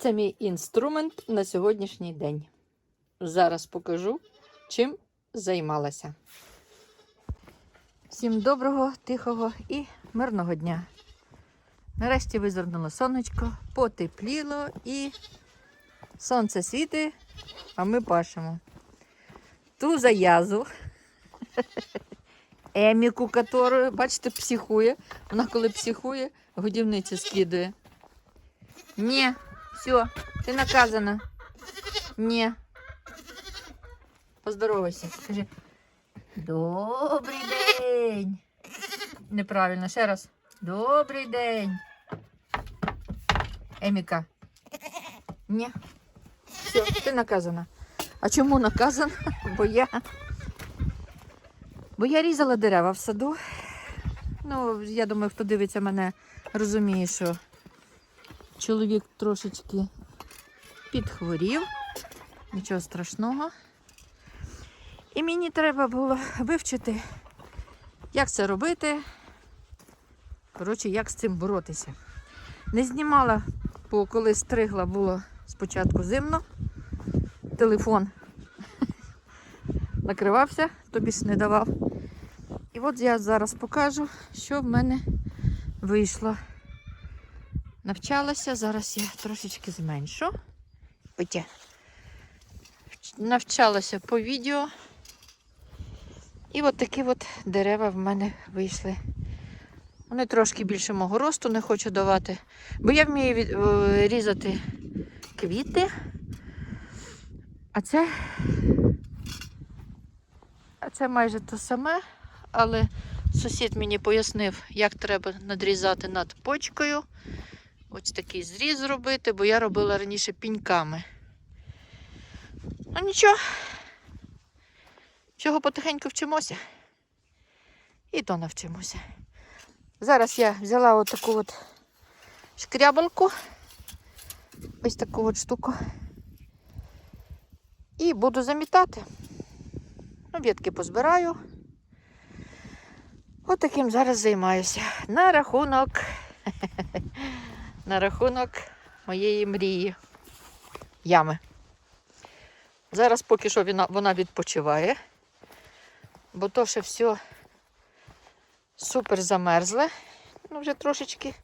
Це мій інструмент на сьогоднішній день. Зараз покажу, чим займалася. Всім доброго, тихого і мирного дня. Нарешті визирнуло сонечко, потепліло і сонце світить, а ми пашемо. Ту заязу. Еміку, которую, бачите, психує. Вона коли психує, годівницю скидує. Ні, все, ти наказана. Ні. Поздоровайся. Скажи. Добрий день. Неправильно, ще раз. Добрий день. Еміка. Ні. Все, ти наказана. А чому наказана? Бо я. Бо я різала дерева в саду. Ну, я думаю, хто дивиться мене, розуміє, що чоловік трошечки підхворів. Нічого страшного. І мені треба було вивчити, як це робити. Коротше, як з цим боротися. Не знімала, бо коли стригла, було спочатку зимно. Телефон накривався, тобі ж не давав. І от я зараз покажу, що в мене вийшло. Навчалася, зараз я трошечки зменшу. Оття. Навчалася по відео. І от такі от дерева в мене вийшли. Вони трошки більше мого росту не хочу давати. Бо я вмію від, е, різати квіти. А це, а це майже те саме, але сусід мені пояснив, як треба надрізати над почкою. Ось такий зріз зробити, бо я робила раніше піньками. Ну нічого, чого потихеньку вчимося. І то навчимося. Зараз я взяла отаку от шкрябалку, ось таку от штуку. І буду замітати. Ну, ветки позбираю. От таким зараз займаюся. На рахунок, на рахунок моєї мрії. Ями. Зараз поки що вона, відпочиває, бо то ще все супер замерзле. Ну, вже трошечки.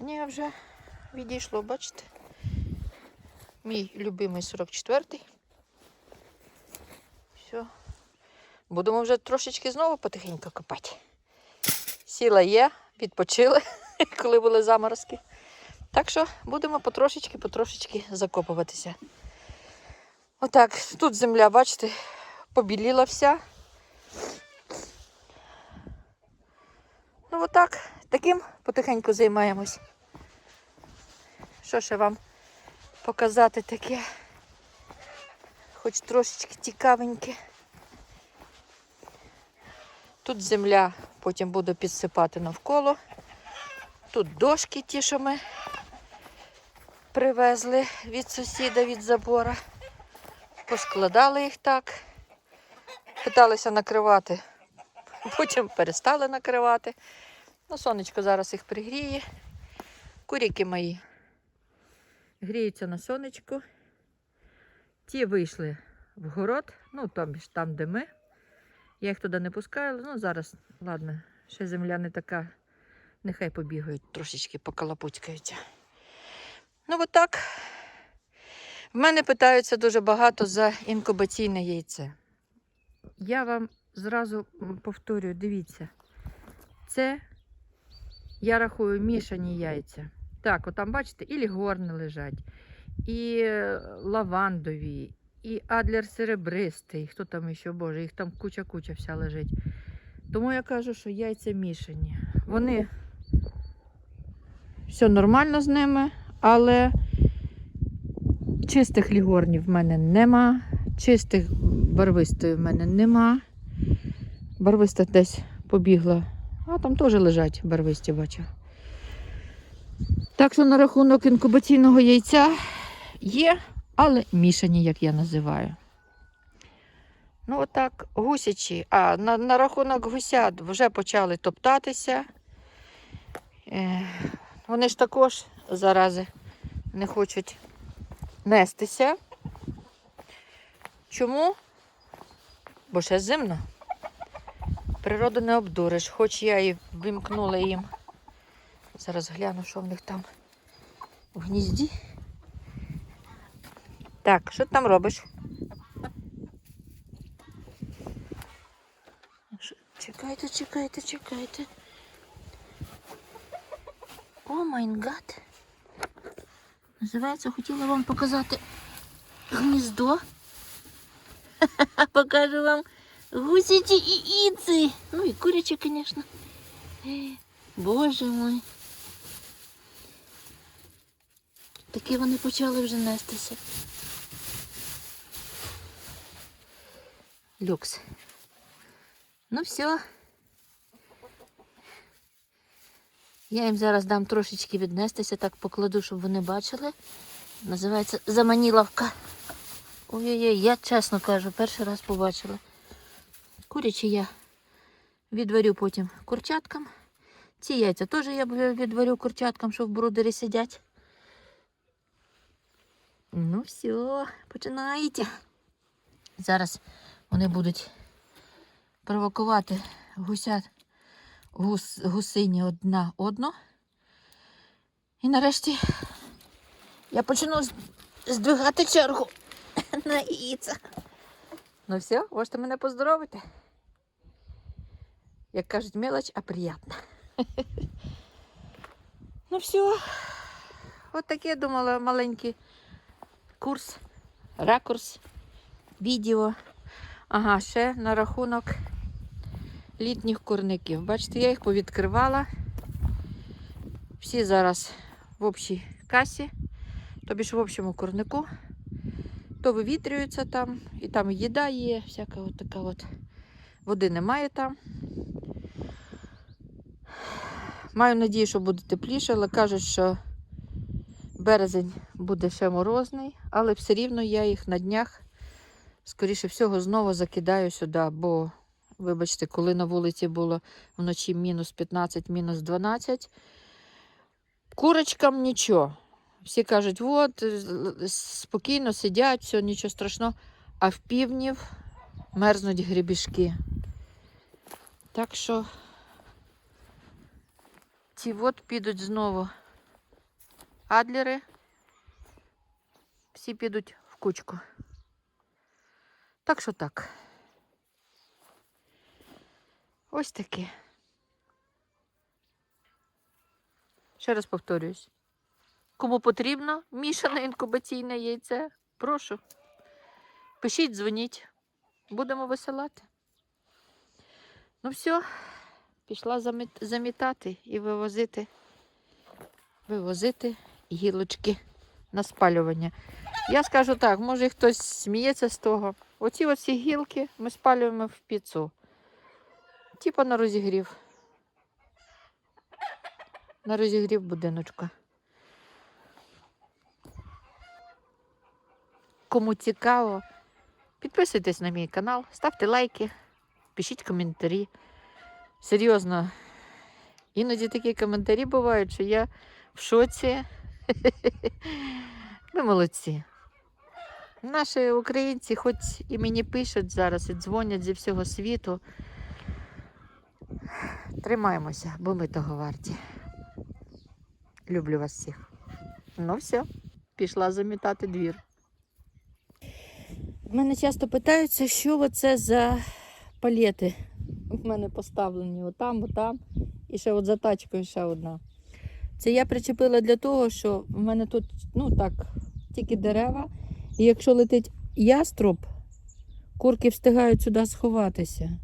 Ні, вже відійшло, бачите? Мій любимий 44-й. Все. Будемо вже трошечки знову потихеньку копати. Сіла є, відпочили, коли були заморозки. Так що будемо потрошечки, потрошечки закопуватися. Отак, тут земля, бачите, побіліла вся. Ну, отак, таким потихеньку займаємось. Що ще вам показати таке? Хоч трошечки цікавеньке. Тут земля, потім буду підсипати навколо. Тут дошки ті, що ми привезли від сусіда, від забора. Поскладали їх так. Питалися накривати, потім перестали накривати. Ну, сонечко зараз їх пригріє. Куріки мої гріються на сонечку. Ті вийшли в город, ну там, там, де ми. Я їх туди не пускаю, ну зараз, ладно, ще земля не така. Нехай побігають, трошечки покалапуцькаються. Ну, от так. В мене питаються дуже багато за інкубаційне яйце. Я вам зразу повторюю, дивіться, це я рахую мішані яйця. Так, отам, бачите, і лігорни лежать, і е, лавандові, і адлер серебристий. Хто там ще, боже, їх там куча-куча вся лежить. Тому я кажу, що яйця мішані. Вони все нормально з ними, але чистих лігорнів в мене нема, чистих барвистої в мене нема. Барвиста десь побігла, а там теж лежать барвисті, бачу. Так що на рахунок інкубаційного яйця є, але мішані, як я називаю. Ну, отак, гусячі. А на, на рахунок гусят вже почали топтатися. Вони ж також зарази не хочуть нестися. Чому? Бо ще зимно. Природу не обдуриш, хоч я і вимкнула їм. Зараз гляну, що в них там в гнізді. Так, що ти там робиш? Чекайте, чекайте, чекайте. О май гад. Називається, хотіла вам показати гніздо. Покажу вам гусячі і іци. Ну і курячі, звісно. Боже мой. Такі вони почали вже нестися. Люкс. Ну все. Я їм зараз дам трошечки віднестися, так покладу, щоб вони бачили. Називається заманіловка. Ой-ой-ой, я чесно кажу, перший раз побачила. Курячі я відварю потім курчаткам. Ці яйця теж я відварю курчаткам, що в брудері сидять. Ну все, починайте. Зараз вони будуть провокувати гусят, гус, гусині одна одну. І нарешті я почну здвигати чергу на яйця. Ну все, можете мене поздоровити. Як кажуть, мелоч, а приємно. Ну все. От таке думала маленький курс, ракурс, відео. Ага, ще на рахунок літніх курників. Бачите, я їх повідкривала. Всі зараз в общій касі, тобі ж в общому курнику. То вивітрюються там, і там їда є, всяка от така от. Води немає там. Маю надію, що буде тепліше, але кажуть, що березень буде ще морозний, але все рівно я їх на днях, скоріше всього, знову закидаю сюди, бо, вибачте, коли на вулиці було вночі мінус 15, мінус 12, курочкам нічого. Всі кажуть, от, спокійно сидять, все, нічого страшного, а в півнів мерзнуть грібішки. Так що ці от підуть знову адлери. Всі підуть в кучку. Так що так. Ось таке. Ще раз повторююсь. Кому потрібно мішане інкубаційне яйце, прошу. Пишіть, дзвоніть. Будемо висилати. Ну все, пішла замітати і вивозити, вивозити гілочки на спалювання. Я скажу так, може хтось сміється з того. Оці оці гілки ми спалюємо в піцу. Типа на розігрів. На розігрів будиночка. Кому цікаво, підписуйтесь на мій канал, ставте лайки, пишіть коментарі. Серйозно, іноді такі коментарі бувають, що я в шоці. Ви молодці. Наші українці, хоч і мені пишуть зараз і дзвонять зі всього світу. Тримаємося, бо ми того варті. Люблю вас всіх. Ну все, пішла замітати двір. Мене часто питаються, що це за палети. У мене поставлені отам, отам. І ще от за тачкою ще одна. Це я причепила для того, що в мене тут, ну так, тільки дерева. І якщо летить яструб, курки встигають сюди сховатися.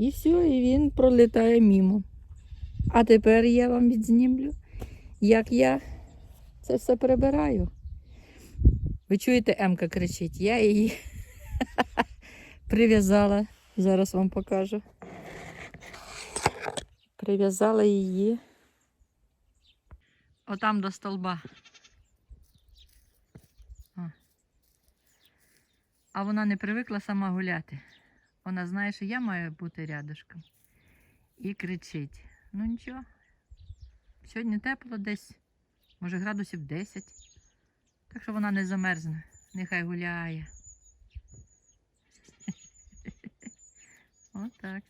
І все, і він пролітає мімо. А тепер я вам відзнімлю, як я це все прибираю. Ви чуєте, Емка кричить, я її прив'язала. Зараз вам покажу. Прив'язала її. Отам до столба. А вона не привикла сама гуляти. Вона знає, що я маю бути рядышком. І кричить. Ну нічого. Сьогодні тепло десь, може градусів 10. Так що вона не замерзне, нехай гуляє. Отак.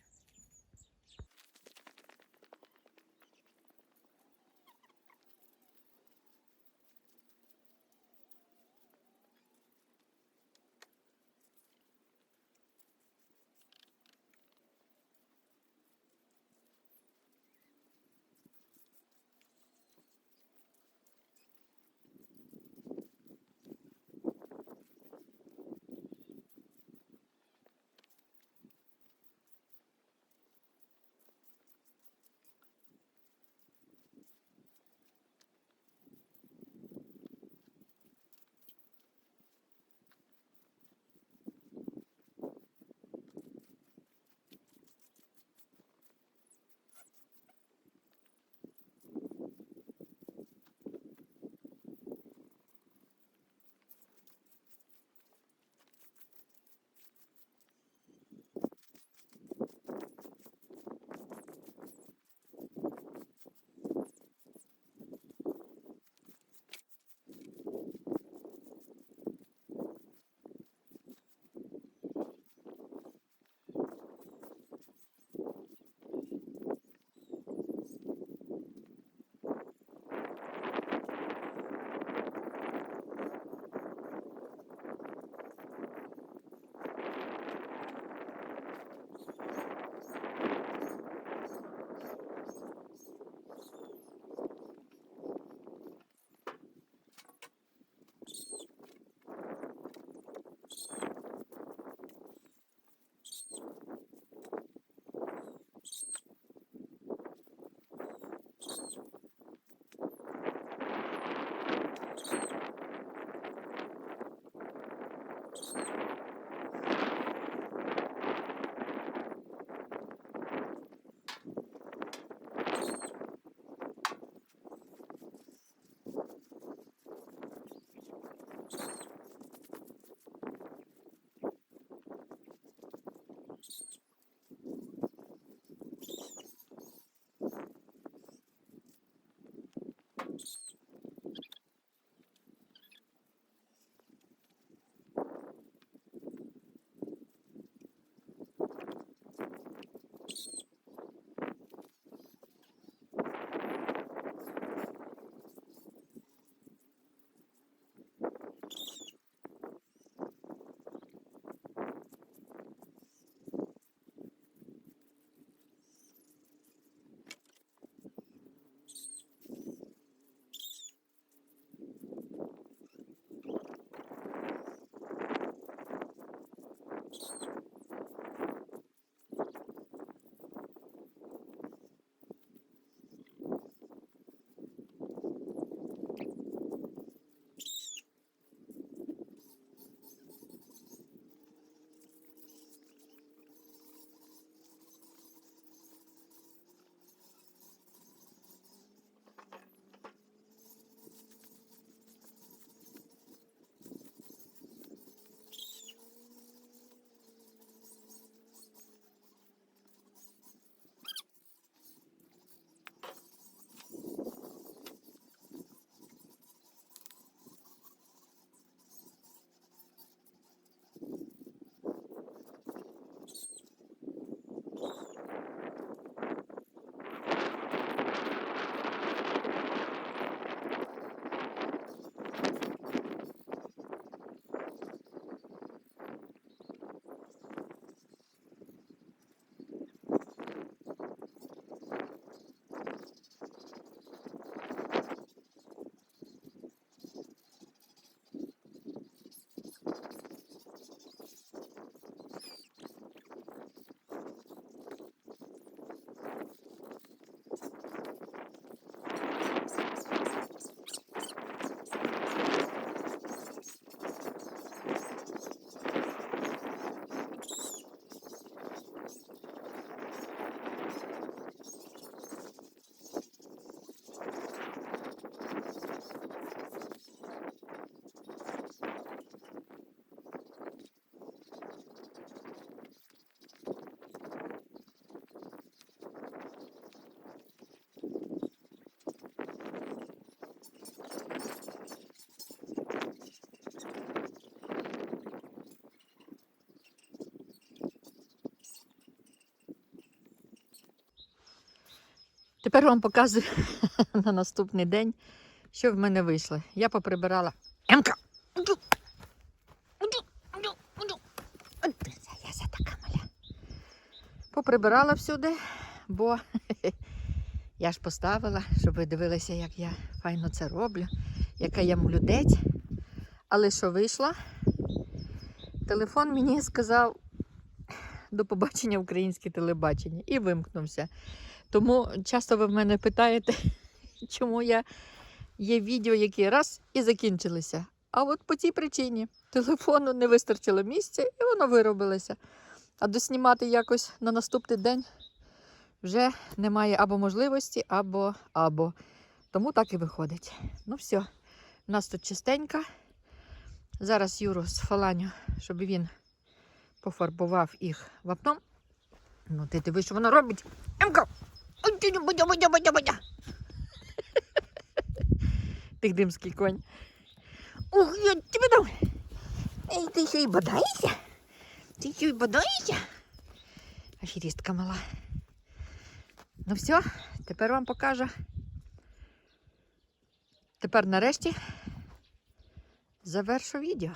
Тепер вам показую на наступний день, що в мене вийшло. Я поприбирала. Емка! Я за така маля. Поприбирала всюди, бо я ж поставила, щоб ви дивилися, як я файно це роблю, яка я молодець. Але що вийшла? Телефон мені сказав до побачення українське телебачення і вимкнувся. Тому часто ви в мене питаєте, чому я є відео, які раз і закінчилися. А от по цій причині телефону не вистачило місця і воно виробилося. А доснімати якось на наступний день вже немає або можливості, або або. Тому так і виходить. Ну все, у нас тут чистенько. Зараз Юру сфаланю, щоб він пофарбував їх вапном. Ну, ти диви, що вона робить. Будя. Тихдимський конь. Ух, я тебе дам. Ей, ти ще й бодаєшся? Ти ще й бодаєшся? Аферістка мала. Ну все, тепер вам покажу. Тепер нарешті завершу відео.